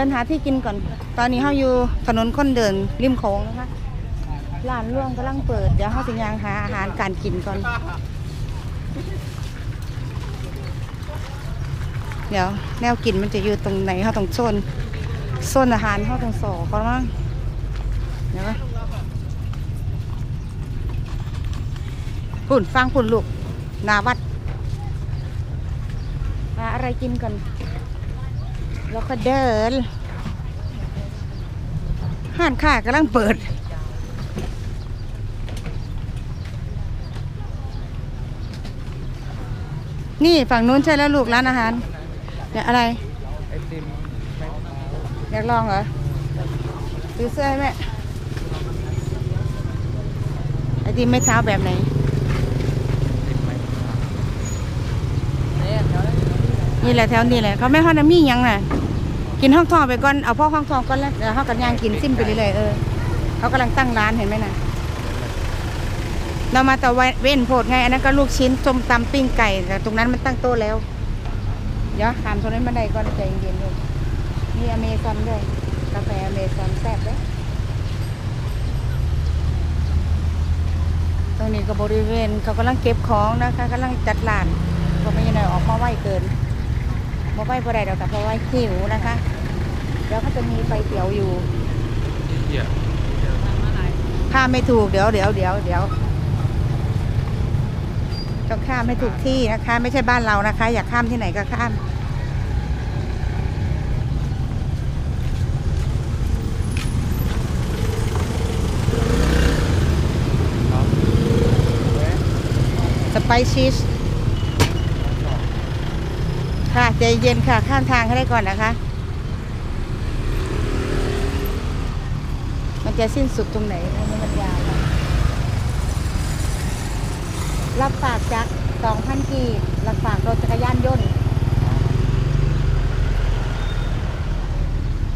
ดินหาที่กินก่อน ตอนนี้เขาอยู่ถนนคนเดินริมโขงนะคะ ร้านร่วงกำลังเปิด เดี๋ยวเขาสิยางหาอาหารการกินก่อน เดี๋ยวแนวกินมันจะอยู่ตรงไหนเขาต้องโซนโซนอาหารเขาต้องสอเขามั้งเดี๋ยวพุ่นฟังพุ่นลูกนาวัดหาอะไรกินก่อน แล้วก็เดินห้านค้ากำลังเปิด นี่ฝั่งนู้นใช่แล้วลูกร้านอาหารเนี่ยอะไร อยากลองเหรอซื้อเสื้อให้แม่ไอติมไม่เท้าแบบไหนนี่แหละแถวนี้แหละเขาไม่ฮอน้ำมีหยังน่ะ กินห้องทองไปก่อน เอาพ่อห้องทองก่อนแล้วเดี๋ยวเขากันยางกินซิมไปเรื่อยๆเออเขากำลังตั้งร้านเห็นไหมนะเรามาแต่เว้นโพดไง อันนั้นก็ลูกชิ้นส้มตำปิ้งไก่แต่ตรงนั้นมันตั้งโต๊ะแล้ว เดี๋ยวถามตรงนั้นมาได้ก่อนใจเย็นๆลูมีอเมซอนด้วยกาแฟอเมซอนแซ่บเลยตรงนี้ก็บริเวณเขากำลังเก็บของนะคะกำลังจัดร้านก็ไม่ยังไงออกมาไหวเกิน มาไหวพอได้ดอกแต่เพราะว่าหิวนะคะเดี๋ยวเขาจะมีไฟเตี๋ยวอยู่เหี้ยข้ามไม่ถูกเดี๋ยวเดี๋ยวเดี๋ยวเดี๋ยวต้องข้ามให้ถูกที่นะคะ ไม่ใช่บ้านเรานะคะ อยากข้ามที่ไหนก็ข้ามครับเว้ยสไปซ์ชีสค่ะ ใจเย็นค่ะ ข้ามทางให้ได้ก่อนนะคะ มันจะสิ้นสุดตรงไหนอันนี้มันยาวนะรับฝากจากสองพันกีบรับฝากรถจักรยานยนต์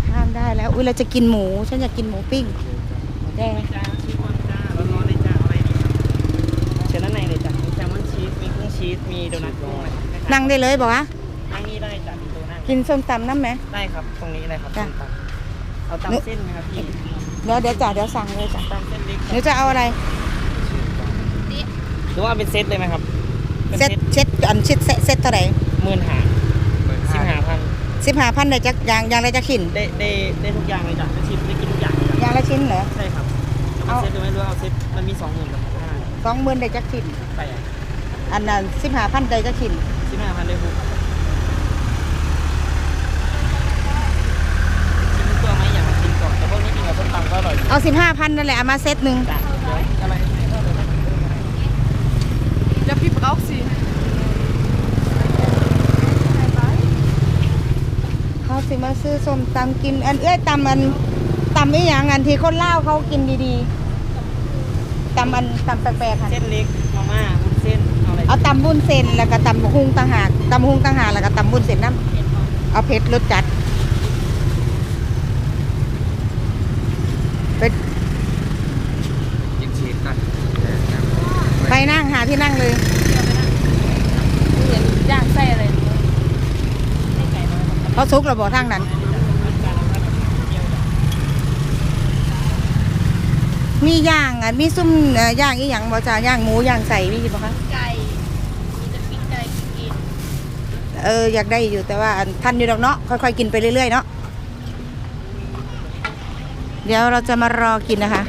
ข้ามได้แล้ว อุ้ยเราจะกินหมู ฉันอยากกินหมูปิ้งแดงจ้าชีสบอลจ้าร้อนๆเลยจ้าอะไรดีครับเชิญด้านในเลยจ้ะมีแซลมอนชีสมีกุ้งชีสมีโดนัทกุ้งนะครับนั่งได้เลยบอกว่า นั่งนี่ได้จ้ะมีโต๊ะนั่งกินส้มตำน้ำไหม ได้ครับ ตรงนี้เลยครับจ้ะ ส้มตำเอาตำเส้นไหมครับพี่เดี๋ยวเดี๋ยวจ่าเดี๋ยวสั่งเลยจ้ะตำเส้นเล็กหนูจะเอาอะไร หรือว่าเป็นเซตเลยไหมครับเป็นเซ็ตเซตเซ็ตอันเซ็ตเซ็ตเซ็ตเท่าไหร่หมื่นหาเปิดสิบห้าหาพันสิบห้าพันได้จักอยางอยางละจักขินได้ได้ได้ทุกอย่างเลยจ้ะได้ชิมได้กินทุกอย่างเลยจ้ะอยางละชิ้นเหรอ ใช่ครับเอาเอาเซตหรือไม่รู้เอาเซตมันมีสองหมื่นกับห้าสองหมื่นได้จักขินแปดอันนั้นสิบห้าพันได้จักขินสิบห้าพันได้หกชิมทุกตัวไหมอย่างละชิ้นก่อนแต่พวกนี้กินกับส้มตำก็อร่อยดี เอาสิบห้าพันนั่นแหละเอามาเซ็ตหนึ่งจ้ะเดี๋ยวอะไร Ja, wie braucht sie? เขาสิมาซื้อส้มตำกิน อันเอ้ยตำอันตำไม่อย่างอันที่คนเล่าวเขากินดีๆตำอันตำแปลกๆค่ะเส้นเล็กมาม่าวุ้นเส้นเอาอะไรเอาตำบุญเส้นแล้วก็ตำหุงต่างหากตำหุงต่างหากแล้วก็ตำบุญเส้นน้ำเอาเผ็ดรสจัดไป กินชีสหน่อย ไปนั่งหา ที่นั่งเลยเห็นย่างไส้อะไรเขาซุกเราบอกทางนั้น มีย่างอะมีซุ่มย่างอีหยังบ่จ้าย่างหมูย่างใส่มีบ่คะไก่มีแต่ปิ้งไก่กินเอออยากได้อยู่แต่ว่าทันอยู่ดอกเนาะค่อยๆกินไปเรื่อยๆเนาะเดี๋ยวเราจะมารอกินนะคะ